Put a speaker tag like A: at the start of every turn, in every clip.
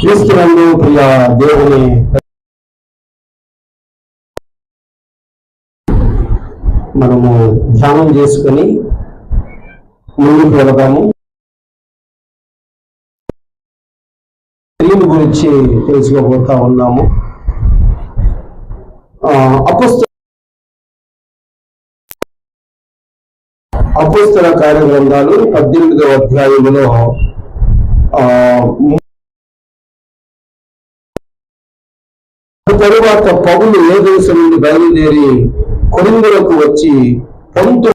A: క్రీస్తునందు ప్రియ దేవుని మనము ధ్యానం చేసుకొని ముందుకు వెళదాము. స్త్రీల గురించి తెలుసుకోబోతా ఉన్నాము. అపుస్త అపుస్తల కార్యగ్రంథాలు పద్దెనిమిదవ ఆ తరువాత పౌలు ఏ దేశం నుండి బయలుదేరి కొరిందులకు వచ్చి పొంతు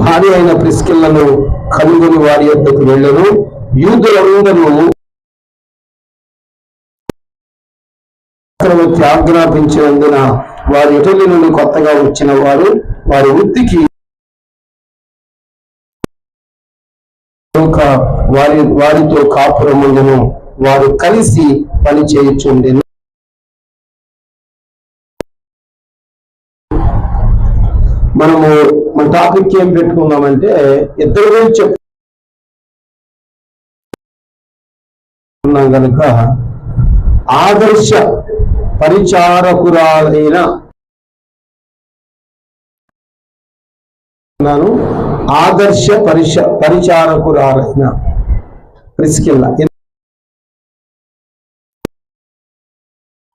A: భార్య అయిన ప్రిస్కిళ్ళను కనుగొని వారి యొద్దకు వెళ్ళను. యూదులందరూ చక్రవర్తి ఆజ్ఞాపించినందున వారి ఇటలీ నుండి కొత్తగా వచ్చిన వారు వారి వృత్తికి వారి వారితో కాపురముందును వారు కలిసి పని చేయుచుండెను. మనము మన టాపిక్ ఏం పెట్టుకున్నామంటే ఇద్దరు గురించి చెప్పుకున్నాం కనుక ఆదర్శ పరిచారకురాలైన ఆదర్శ పరిచ పరిచారకురాలైన ప్రిస్కిల్లా.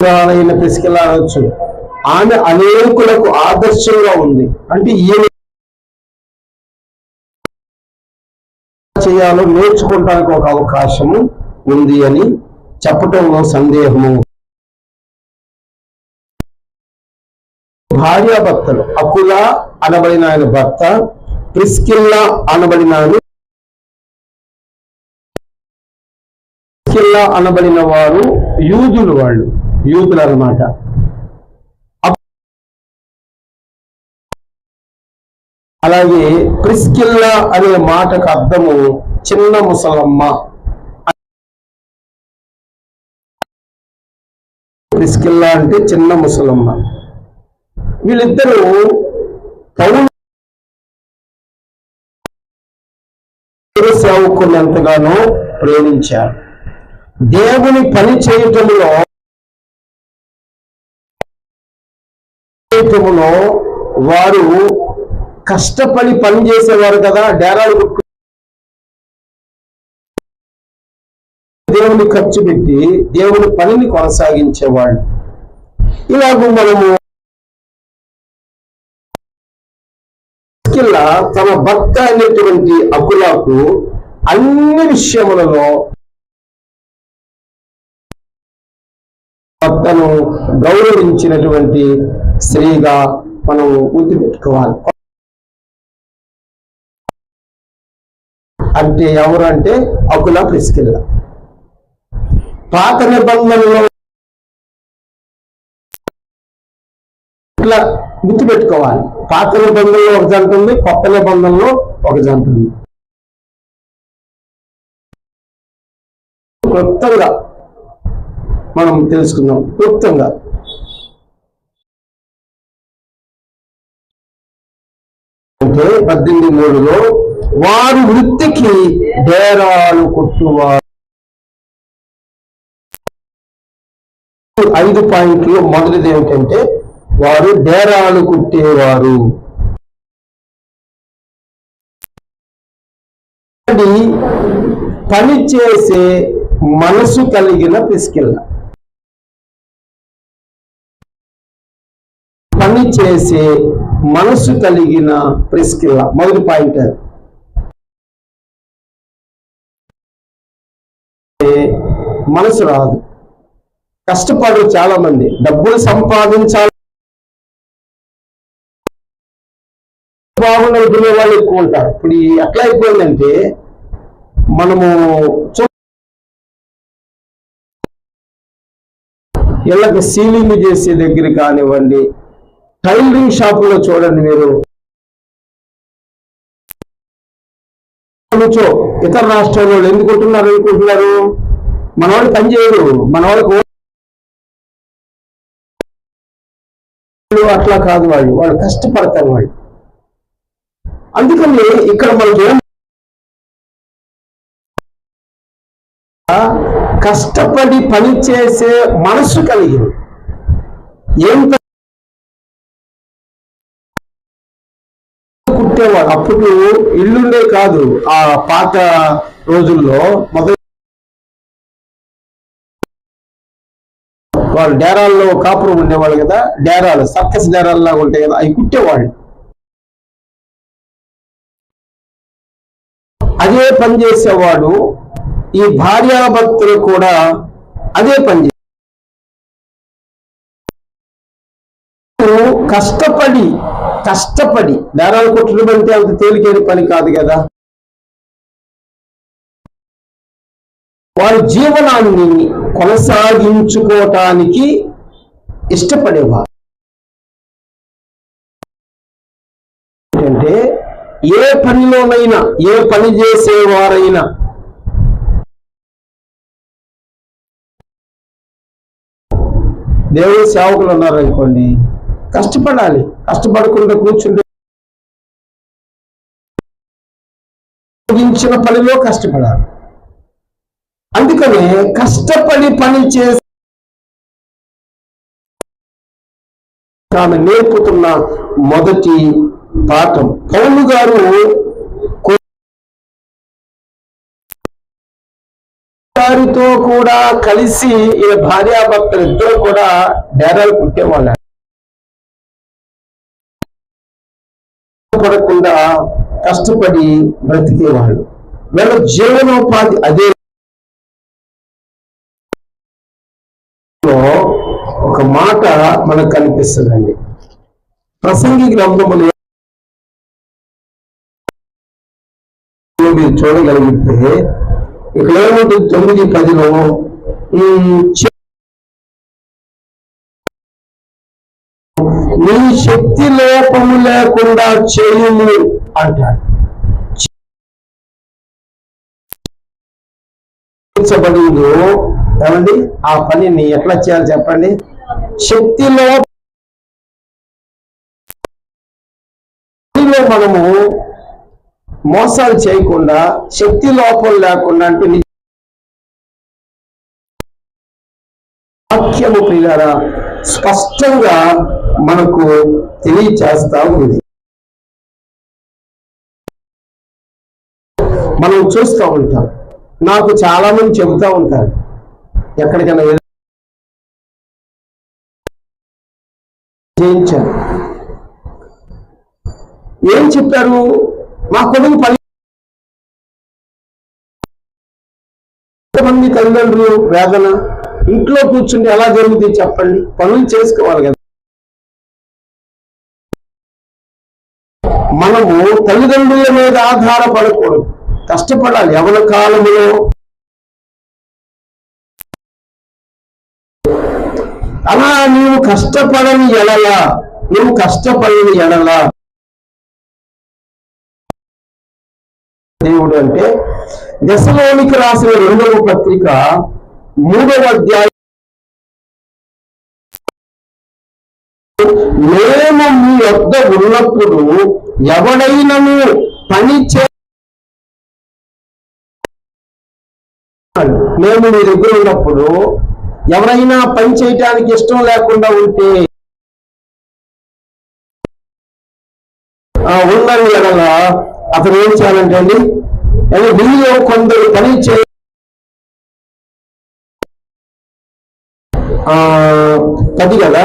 A: అయిన ప్రిస్కిల్ల ఆమె అనేకులకు ఆదర్శంగా ఉంది. అంటే ఈయన చేయాలో నేర్చుకోవటానికి ఒక అవకాశము ఉంది అని చెప్పటంలో సందేహము. భార్యాభర్తలు అకుల అనబడిన ఆయన భర్త ప్రిస్కిల్లా అనబడిన అనబడిన వారు యూదులు వాళ్ళు. యూతులు అనమాట అలాగే ప్రిస్కిల్లా అనే మాటకు అర్థము చిన్న ముసలమ్మ. ప్రిస్కిల్లా అంటే చిన్న ముసలమ్మ. వీళ్ళిద్దరూ పౌరు సేవకున్నంతగానో ప్రేమించారు. దేవుని పని చేయటంలో చేయటంలో వారు కష్టపడి పని చేసేవారు కదా డేరాలు దేవుని ఖర్చు పెట్టి దేవుని పనిని కొనసాగించేవాళ్ళు. ఇలాగ మనము కిల్ల తన భర్త అనేటువంటి అకులాకు అన్ని విషయములలో భర్తను గౌరవించినటువంటి స్త్రీగా మనం గుర్తుపెట్టుకోవాలి. అంటే ఎవరు అంటే అకుల ప్రిస్కిల్ల. పాత నిబంధనలో ఇట్లా గుర్తుపెట్టుకోవాలి. పాత నిబంధనలో ఒక జంట ఉంది కొత్త నిబంధనలో ఒక జంట ఉంది. క్లుప్తంగా మనం తెలుసుకుందాం. క్లుప్తంగా అంటే పద్దెనిమిది మూడులో వారు వృత్తికి డేరాలు కొట్టువారు. ఐదు పాయింట్లు మొదటిది ఏమిటంటే వారు డేరాలు కుట్టేవారు. పని చేసే మనసు కలిగిన పిస్కిల్ల. పని చేసే మనసు కలిగిన ప్రిస్కిల్ల మొదటి పాయింట్ అది. మనసు రాదు. కష్టపడు చాలా మంది డబ్బులు సంపాదించాలి. బాగుండే వాళ్ళు ఎక్కువ ఉంటారు. ఇప్పుడు ఎట్లా అయిపోయిందంటే మనము ఇళ్ళకి సీలింగ్ చేసే దగ్గర కానివ్వండి టైలరింగ్ షాపులో చూడండి మీరు. నుంచో ఇతర రాష్ట్రాల వాళ్ళు ఎందుకు ఉంటున్నారు అనుకుంటున్నారు మన వాళ్ళు పనిచేయరు మన వాళ్ళకు అట్లా కాదు వాళ్ళు వాళ్ళు కష్టపడతారు వాళ్ళు అందుకని ఇక్కడ మనం కష్టపడి పని చేసే మనసు కలిగింది. ఏం కుట్టేవాడు అప్పుడు ఇల్లుండే కాదు ఆ పాత రోజుల్లో మొదటి వాళ్ళు డేరాల్లో కాపురం ఉండేవాళ్ళు కదా డేరాలు సర్కస్ డేరాలు లాగా ఉంటాయి కదా అవి కుట్టేవాళ్ళు. అదే పని చేసేవాడు. ఈ భార్యాభర్తలు కూడా అదే పని కష్టపడి కష్టపడి నేరాలు కొట్టడం అంటే అంత తేలికైన పని కాదు కదా. వారి జీవనాన్ని కొనసాగించుకోవటానికి ఇష్టపడేవారు. ఏంటంటే ఏ పనిలోనైనా ఏ పని చేసేవారైనా దేవుడి సేవకులు ఉన్నారనుకోండి కష్టపడాలి. కష్టపడకుండా కూర్చుంటే ముగించిన పనిలో కష్టపడాలి. అందుకనే కష్టపడి పని చేసి ఆమె నేర్పుతున్న మొదటి పాఠం. పౌలు గారు గారితో కూడా కలిసి ఈ భార్యాభర్తలు ఇద్దరు కూడా డేరాలు కుట్టేవాళ్ళు లేకుండా కష్టపడి బ్రతికేవాళ్ళు వీళ్ళ జీవనోపాధి అదే ఒక మాట మనకు కనిపిస్తుందండి. ప్రసంగి గ్రంథములు మీరు చూడగలిగితే ఇక్కడ ఏముంటుంది? తొమ్మిది పదిలో నీ శక్తి లోపము లేకుండా చేయుము అంటాడు. చేయించబడిందో ఏమండి? ఆ పనిని ఎట్లా చేయాలి చెప్పండి? శక్తిలో పనిలో మనము మోసాలు చేయకుండా శక్తి లోపం లేకుండా అంటే వాక్యము ప్రియారా స్పష్టంగా మనకు తెలియచేస్తా ఉంది. మనం చూస్తూ ఉంటాం. నాకు చాలా మంది చెబుతూ ఉంటారు. ఎక్కడికైనా ఏం చెప్పారు? మా కొడుకు పని మంది తల్లిదండ్రులు వేదన ఇంట్లో కూర్చుంటే ఎలా జరుగుతుంది చెప్పండి? పనులు చేసుకోవాలి కదా. మనము తల్లిదండ్రుల మీద ఆధారపడకూడదు. కష్టపడాలి. ఎవరి కాలంలో అలా నీవు కష్టపడని ఎడలా నువ్వు కష్టపడని ఎడలా దేవుడు అంటే దశలోనికి రాసిన రెండవ పత్రిక మూడవ అధ్యాయం. మేము మీ వద్ద ఉన్నప్పుడు ఎవడైనను పని చే మేము మీ దగ్గర ఉన్నప్పుడు ఎవరైనా పని చేయటానికి ఇష్టం లేకుండా ఉంటే ఆ, ఉందని అతను ఏం చేయాలంటే అండి అంటే కొందరు పని చేయ పది కదా?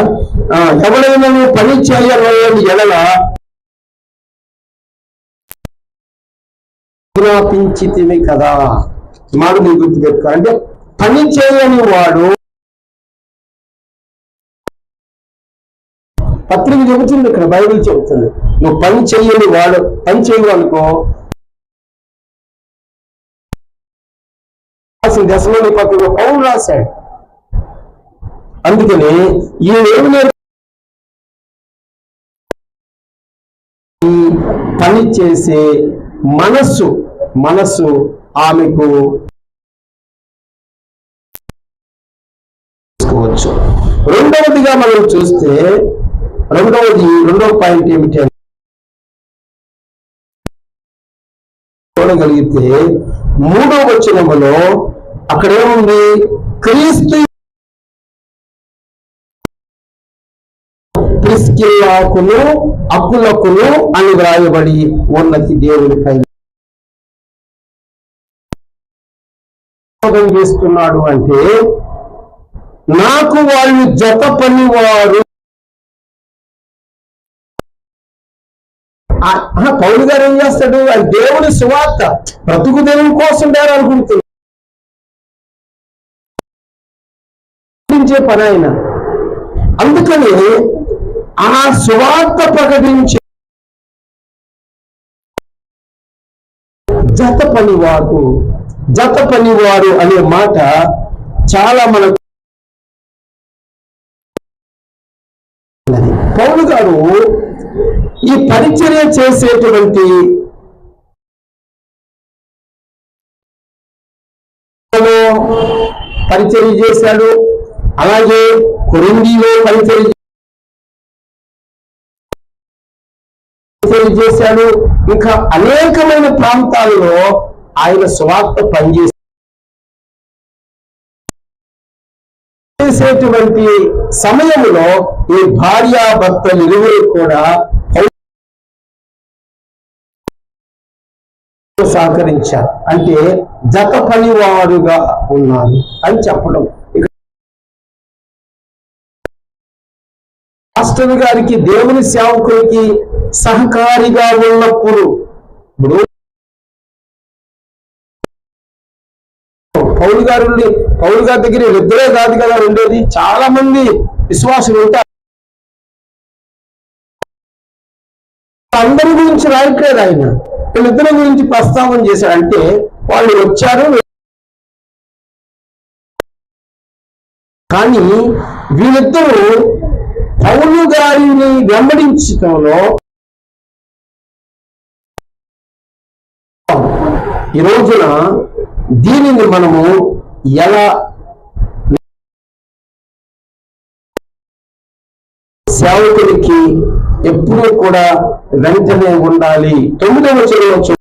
A: ఎవడైనా నువ్వు పని చేయలేని ఎడల ఆజ్ఞాపించితివి కదా? ఈ మాట గుర్తుపెట్టుకో అంటే పని చేయని వాడు పత్రిక చెబుతుంది ఇక్కడ బైబిల్ చెబుతుంది. నువ్వు పని చేయని వాడు పని చేయవు అనుకో. దశలోని పత్రిక పౌరులు రాశాడు. అందుకని ఈ ఏమి పని చేసే మనస్సు మనస్సు ఆమెకు తీసుకోవచ్చు రెండవదిగా మనం చూస్తే రెండవది రెండవ పాయింట్ ఏమిటి చూడగలిగితే మూడవ వచనములో అక్కడేముంది? క్రీస్తు ప్రిస్కిల్లాకును అక్కులకును అని వ్రాయబడి ఉన్నది దేవునిపై ఉపయోగం చేస్తున్నాడు అంటే నాకు వాళ్ళు జత పనివారు. పౌరు గారు ఏం చేస్తాడు? అది దేవుని సువార్త. బ్రతుకు దేవుని కోసం గారు అనుకుంటున్నాడు. ప్రకటించే పని ఆయన. అందుకని ఆ సువార్త ప్రకటించే జత పనివారు జత పనివారు అనే మాట చాలా మనకు పౌరు గారు ఈ పరిచర్య చేసేటువంటి పరిచర్య చేశాడు. అలాగే కొరిందీలో పరిచర్య చేశాడు. ఇంకా అనేకమైన ప్రాంతాల్లో ఆయన స్వార్థ పనిచేసేటువంటి సమయంలో ఈ భార్యాభర్తలు ఇరువురు కూడా సహకరించారు. అంటే జత పనివారుగా ఉన్నారు అని చెప్పడం. ఇక మాస్టర్ గారికి దేవుని సేవకుడికి సహకారిగా ఉన్నప్పుడు ఇప్పుడు పౌరు గారు పౌరు గారి దగ్గర నిద్రే కాదు కదా ఉండేది. చాలా మంది విశ్వాసులు ఉంటారు. అందరి గురించి రాయట్లేదు ఆయన. వీళ్ళిద్దరి గురించి ప్రస్తావన చేశారంటే వాళ్ళు వచ్చారు. కానీ వీళ్ళిద్దరూ పౌలు గారిని వెంబడించడంలో ఈ రోజున దీనిని మనము ఎలా సేవకుడికి ఎప్పుడూ కూడా వెంటనే ఉండాలి. తొమ్మిదవ చదువు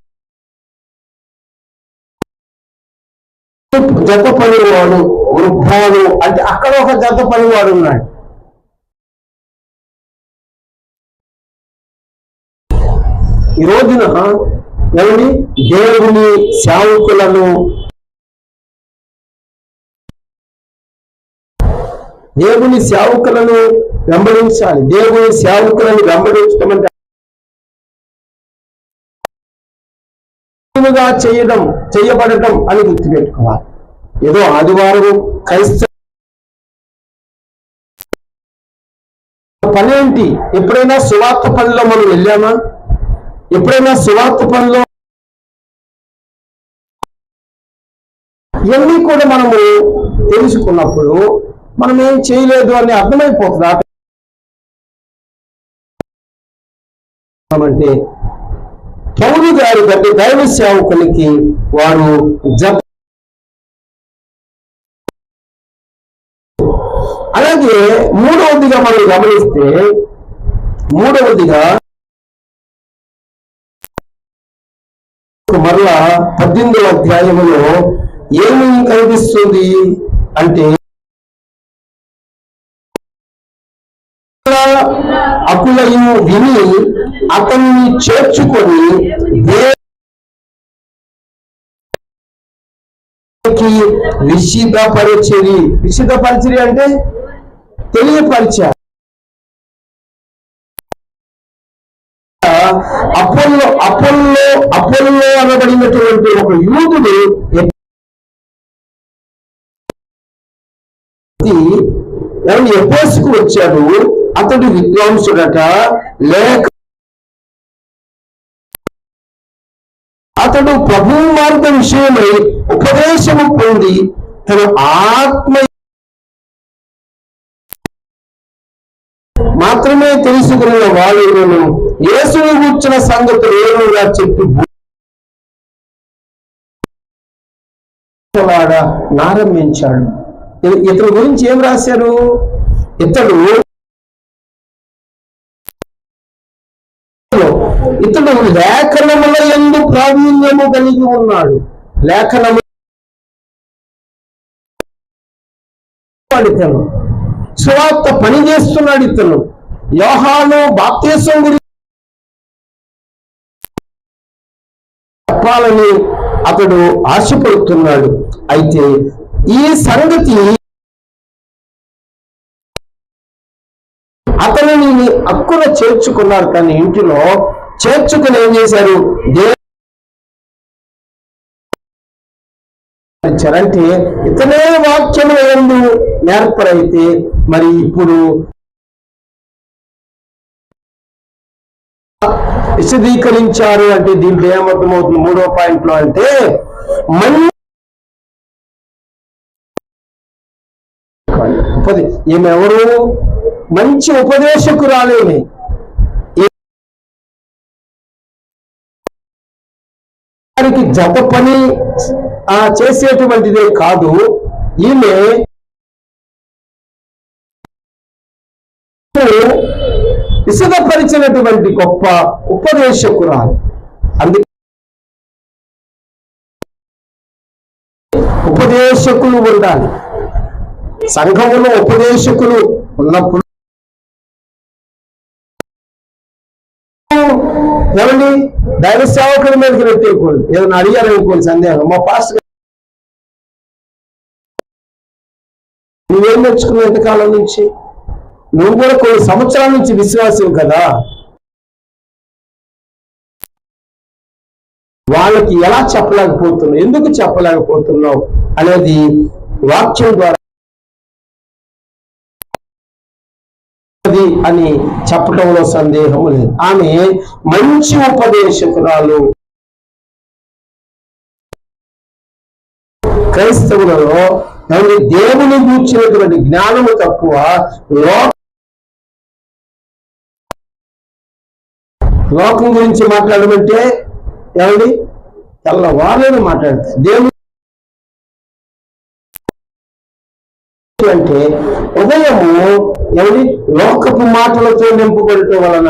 A: జత పనివాడు వృద్ధాలు అంటే అక్కడ ఒక జత పనివాడు ఉన్నాడు. ఈ రోజున ఏమని దేవుని సేవకులను దేవుని సేవకులను వెంబడించాలి. దేవుని సేవకులను వెంబడించడం అంటే చేయడం చేయబడటం అని గుర్తుపెట్టుకోవాలి. ఏదో ఆదివారం క్రైస్తవ పనేంటి? ఎప్పుడైనా సువార్త పనిలో మనం వెళ్ళామా? ఎప్పుడైనా సువార్త పనిలో ఇవన్నీ కూడా మనము తెలుసుకున్నప్పుడు మనం ఏం చేయలేదు అని అర్థమైపోతుంది. అంటే పౌరు గారి గట్టి దైవ సేవకునికి వారు జప అలాగే మూడవదిగా మనం గమనిస్తే మూడవదిగా మరలా పద్దెనిమిదవ అధ్యాయంలో ఏమి కనిపిస్తుంది అంటే అకులయు విని అతన్ని చేర్చుకొని దేవునికి విషిదపరిచరి విషిదపరిచరి అంటే తెలియపరిచారు. అపోల్లో అపోల్లో అపోల్లో అనబడినటువంటి ఒక యూతుడు ఎవరిని ఎపోసుకు వచ్చాడు అతడు విద్వాంసుడట లేక అతడు ప్రభు మార్గ విషయమై ఉపదేశము పొంది తన ఆత్మ మాత్రమే తెలుసుకున్న వాళ్ళను యేసుని కూర్చున్న సంగతి ఏమోగా చెప్పి నారంభించాడు ఇతని గురించి ఏం రాశారు? ఇతడు ఇతడు లేఖనముల ఎందు ప్రావీణ్యము కలిగి ఉన్నాడు. లేఖనము ఇతను. సువార్త పని చేస్తున్నాడు ఇతను. యోహాను బాప్తేశం గురించి చెప్పాలని అతడు ఆశపడుతున్నాడు. అయితే ఈ సంగతి అతనిని హక్కున చేర్చుకున్నారు తన ఇంటిలో. చేర్చుకుని ఏం చేశారు దే అంటే ఇతనే వాక్యము ఎందు నేర్పరైతే మరి ఇప్పుడు విశదీకరించారు అంటే దీంట్లో ఏమర్థమవుతుంది? మూడో పాయింట్లో అంటే మళ్ళీ ఉపదే ఈమె ఎవరు మంచి ఉపదేశకురాలేమి. వారికి జత పని ఆ, చేసేటువంటిదే కాదు. ఈమె విశదపరిచినటువంటి గొప్ప ఉపదేశకురాలు. అందుకే ఉపదేశకులు ఉండాలి. సంఘములో ఉపదేశకులు ఉన్నప్పుడు ఏమండి? దైవ సేవకుల మీదకి పెట్టేయకూడదు ఏదైనా అడిగారనుకోండి సందేహం. మా పాస్టర్ నువ్వేం నేర్చుకున్నావు ఎంతకాలం నుంచి? నువ్వు కూడా కొన్ని సంవత్సరాల నుంచి విశ్వాసం కదా? వాళ్ళకి ఎలా చెప్పలేకపోతున్నావు? ఎందుకు చెప్పలేకపోతున్నావు? అనేది వాక్యం ద్వారా అని చెప్పడంలో సందేహం లేదు. ఆమె మంచి ఉపదేశకురాలు. క్రైస్తవులలో ఏమండి దేవుని గూర్చినటువంటి జ్ఞానము తక్కువ లోకం గురించి మాట్లాడమంటే ఏమండి తెల్లవారులను మాట్లాడతారు. దేవుని అంటే ఉదయము ఏమండి లోకపు మాటలతో నింపబడటం వలన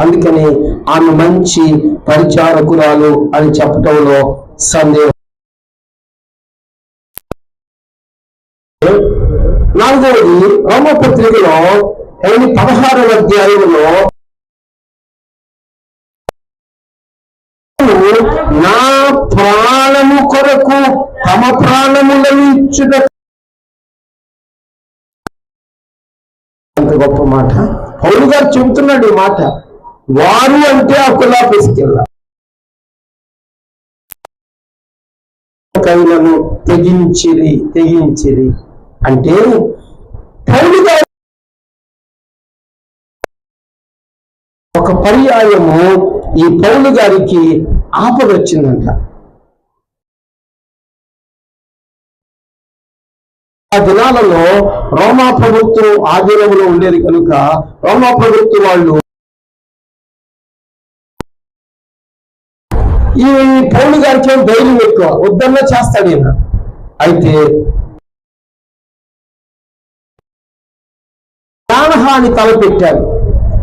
A: అందుకని ఆమె మంచి పరిచారకురాలు అని చెప్పటంలో సందేహం. నాలుగవది రోమపత్రికలో ఏమండి పదహారవ అధ్యాయంలో కొరకు తమ ప్రాణములను ఇచ్చుట అంత గొప్ప మాట. పౌలు గారు చెబుతున్నాడు ఈ మాట. వారు అంటే ఆ పిసికెళ్ళ కవులను తెగించిరి తెగించిరి అంటే పౌలు గారు ఒక పర్యాయము ఈ పౌలు గారికి ఆపద ఆ దినాలలో రోమా ప్రభుత్వం ఆధీనంలో ఉండేది కనుక రోమా ప్రభుత్వం వాళ్ళు ఈ పౌలు గారికి ధైర్యం ఎక్కువ వద్దన్నా చేస్తాడు ఈయన. అయితే ప్రాణహాని తలపెట్టారు.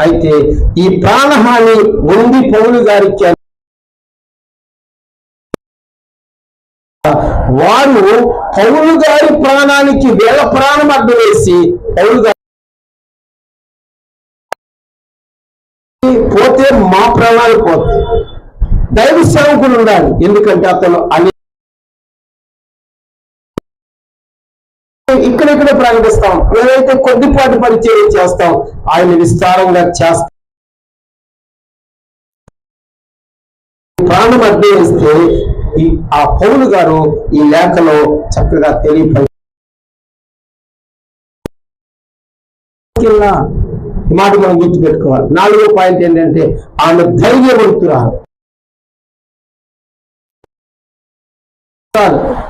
A: అయితే ఈ ప్రాణహాని ఉంది పౌలు గారికి వారు పౌరు గారి ప్రాణానికి వేల ప్రాణం అడ్డు వేసి పౌలు పోతే మా ప్రాణాలు పోతాయి. దైవ సేవకులు ఉండాలి. ఎందుకంటే అతను అనే ఇక్కడిక్కడ ప్రకటిస్తాం. ఏదైతే కొద్దిపాటి పరిచయం చేస్తాం ఆయన విస్తారంగా చేస్తాం. ప్రాణం అర్థమిస్తే ఈ ఆ పౌలు గారు ఈ లేఖలో చక్కగా తెలియపరి ఈ మాట మనం గుర్తుపెట్టుకోవాలి. నాలుగో పాయింట్ ఏంటంటే ఆమె ధైర్యవంతురాలు.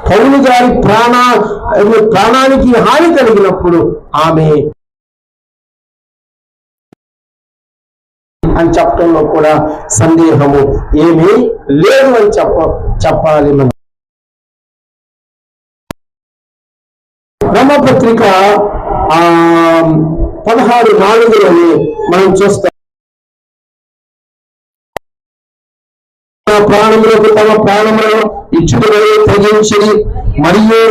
A: పౌలు గారి ప్రాణ ప్రాణానికి హాని కలిగినప్పుడు ఆమె అని చెప్పడంలో కూడా సందేహము ఏమీ లేదు అని చెప్ప చెప్పాలి మనం. బ్రహ్మపత్రిక ఆ పదహారు నాలుగులోని మనం చూస్తాం. ప్రాణములకు తమ ప్రాణములను ఇచ్చుటకు తెగించి మరియు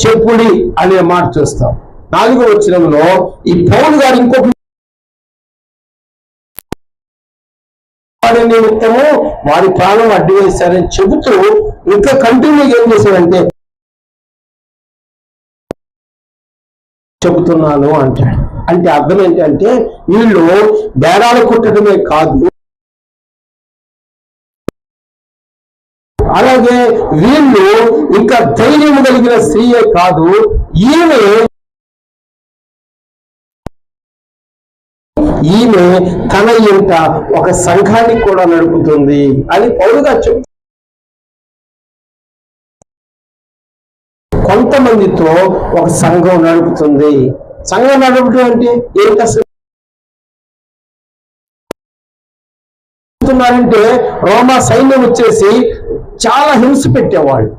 A: చెప్పుడి అనే మాట చూస్తాం. నాలుగో వచ్చినంలో ఈ పౌలు గారు ఇంకొక నిమిత్తము వారి ప్రాణం అడ్డు వేశారని చెబుతూ ఇంకా కంటిన్యూగా ఏం చేశారంటే చెబుతున్నాను అంటాడు. అంటే అర్థం ఏంటంటే వీళ్ళు బేరాలు కుట్టడమే కాదు. అలాగే వీళ్ళు ఇంకా ధైర్యం కలిగిన స్త్రీయే కాదు. ఈమె ఈమె తన ఇంట ఒక సంఘాన్ని కూడా నడుపుతుంది అని పౌరుగా చెప్ కొంతమందితో ఒక సంఘం నడుపుతుంది. సంఘం నడపడం అంటే ఏంటి అసలు రోమా సైన్యం వచ్చేసి చాలా హింస పెట్టేవాళ్ళు.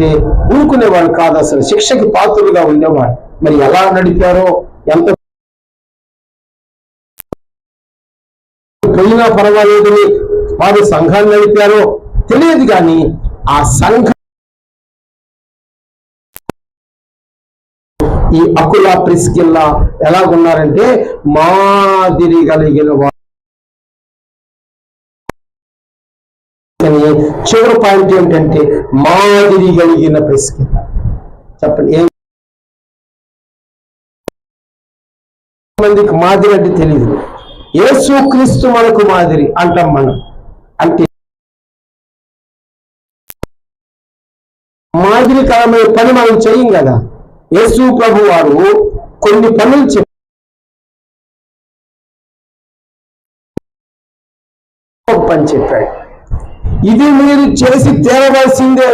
A: అంటే ఊరుకునేవాళ్ళు కాదు అసలు. శిక్షకి పాత్రులుగా ఉండేవాడు. మరి ఎలా నడిపారో ఎంత పోయినా పర్వాలేదని వారు సంఘాన్ని నడిపారో తెలియదు కానీ ఆ సంఘ ఈ అకుల ప్రిస్కిల్లా ఎలాగున్నారంటే మాదిరి కలిగిన వారు చివరి పాయింట్ ఏంటంటే మాదిరి కలిగిన ప్రిస్కిల్ల చెప్పండి ఏం మందికి మాదిరి అంటే తెలియదు యేసు క్రీస్తు మనకు మాదిరి అంటాం మనం. అంటే మాదిరికరమైన పని మనం చేయం కదా. యేసు ప్రభు వారు కొన్ని పనులు చెప్పి పని చెప్పాడు. ఇది మీరు చేసి తేరవలసిందే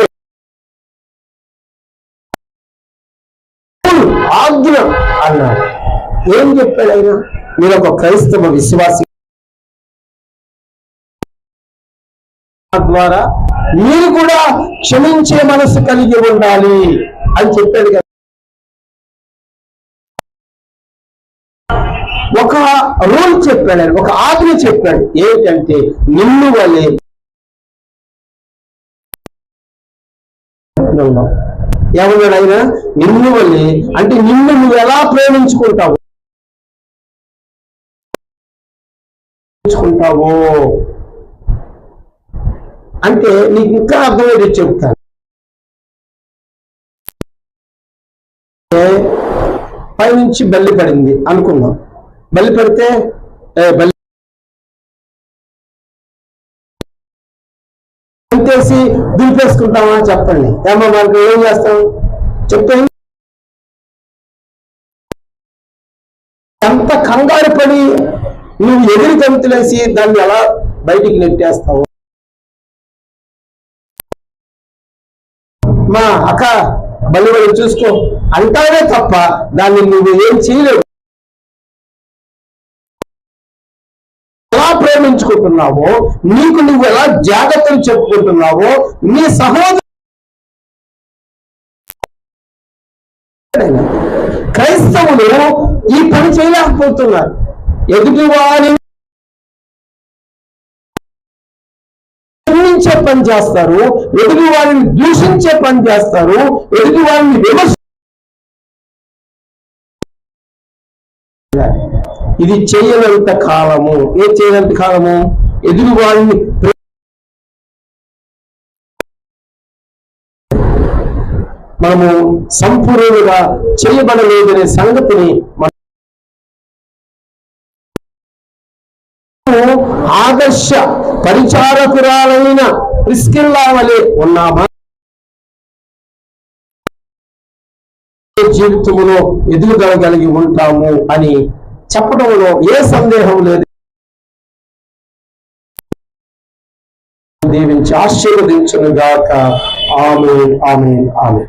A: ఆజ్ఞ అన్నాడు. ఏం చెప్పాడు ఆయన? మీరు ఒక క్రైస్తవ విశ్వాసి ద్వారా మీరు కూడా క్షమించే మనసు కలిగి ఉండాలి అని చెప్పాడు కదా. ఒక రూల్ చెప్పాడు ఒక ఆజ్ఞ చెప్పాడు. ఏంటంటే నిన్ను వలే ఏమన్నాడు ఆయన నిన్ను వల్లి. అంటే నిన్ను నువ్వు ఎలా ప్రేమించుకుంటావు? ప్రేమించుకుంటావో? అంటే నీకు ఇంకా అర్థమయ్యేది చెప్తాను. పైనుంచి బల్లి పడింది అనుకుందాం. బల్లి పడితే ఏ, బల్లి అంతేసి దులిపేసుకుంటామా చెప్పండి. ఏమో మనకు ఏం చేస్తాం? చెప్పండి ఎంత కంగారు పడి నువ్వు ఎదురు గంతులేసి దాన్ని ఎలా బయటికి నెట్టేస్తావు? మా అక్క బలి బలి చూసుకో. అంటానే తప్ప దాన్ని నువ్వు ఏం చేయలేవు. ఎలా నీకు నువ్వు ఎలా జాగ్రత్తలు చెప్పుకుంటున్నావో నీ సహోదరు క్రైస్తవులు ఈ పని చేయలేకపోతున్నారు. ఎదుటి వారి పని చేస్తారు ఎదుటి వారిని దూషించే పని చేస్తారు ఎదుటి వారిని విమర్శ ఇది చేయనంత కాలము. ఏ చేయనంత కాలము? ఎదురు వారిని మనము సంపూర్ణంగా చేయబడలేదనే సంగతిని ఆదర్శ పరిచారకురాలైన ప్రిస్కిల్లా వలె ఉన్నామా? జీవితంలో ఎదుగుదల కలిగి ఉంటాము అని చెప్పడంలో ఏ సందేహం లేదు. దీవించి ఆశీర్వదించును గాక ఆమె ఆమె ఆమె